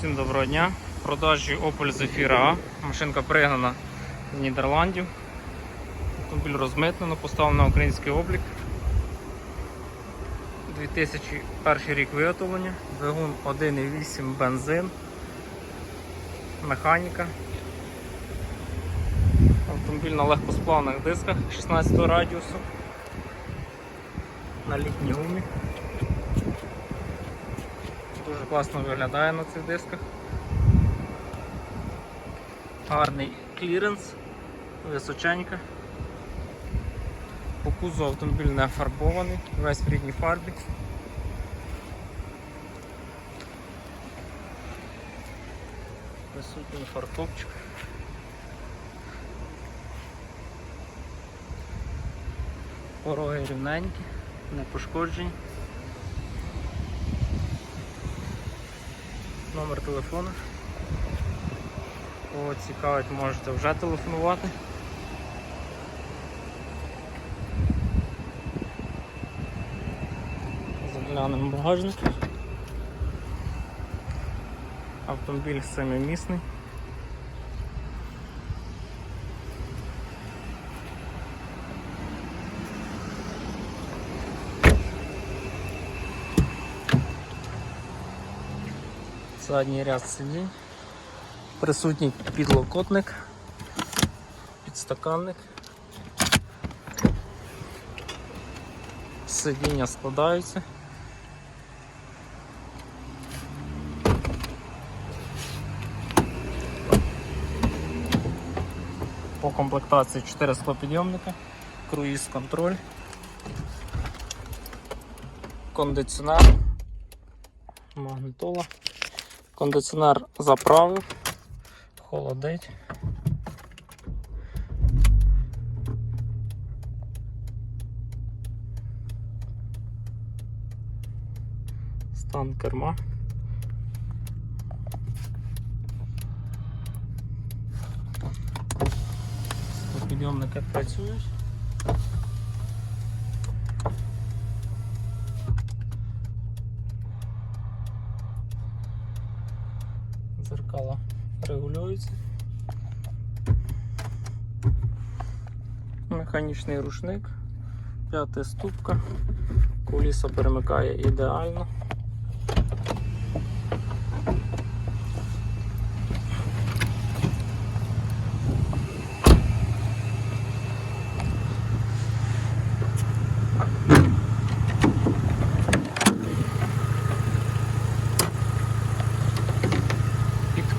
Всім доброго дня. Продажі Opel Zafira A. Машинка пригнана з Нідерландів. Автомобіль розмитнено, поставлено на український облік. 2001 рік виготовлення, двигун 1,8 бензин, механіка. Автомобіль на легкосплавних дисках 16 радіусу. На літній гумі. Дуже класно виглядає на цих дисках. Гарний кліренс, височенька. По кузу автомобіль не фарбований, весь в рідній фарбі. Присутній фаркопчик. Пороги рівненькі, не пошкоджені. Номер телефону. Кого цікавить, можете вже телефонувати. Заглянемо багажник. Автомобіль семимісний. Задній ряд сидінь. Присутній підлокотник, підстаканник. Сидіння складаються. По комплектації 4 склопідйомника, круїз контроль, кондиціонер, магнітола. Кондиціонер заправив, холодить. Стан керма. Підйомники працюють. Зеркала регулюються. Механічний рушник, п'ята ступка, коліса перемикає ідеально.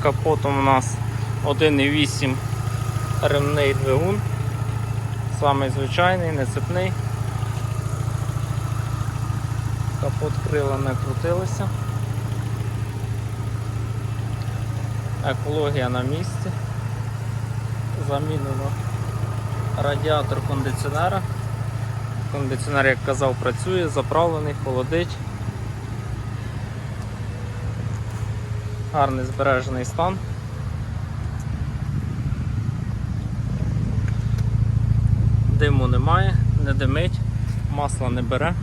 Капотом у нас 1,8 ремний двигун. Самий звичайний, не. Капот крила не крутилися. Екологія на місці. Замінено радіатор кондиціонера. Кондиціонер, як казав, працює, заправлений, холодить. Гарний збережений стан. Диму немає, не димить, масла не бере.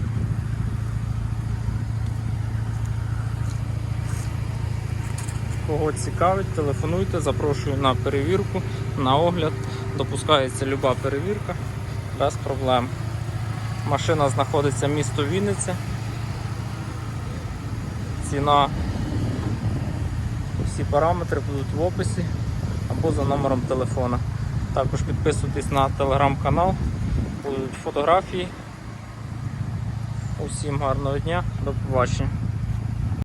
Кого цікавить, телефонуйте, запрошую на перевірку, на огляд. Допускається люба перевірка без проблем. Машина знаходиться в місто Вінниця. Ціна, всі параметри будуть в описі або за номером телефона. Також підписуйтесь на телеграм-канал, будуть фотографії. Усім гарного дня, до побачення.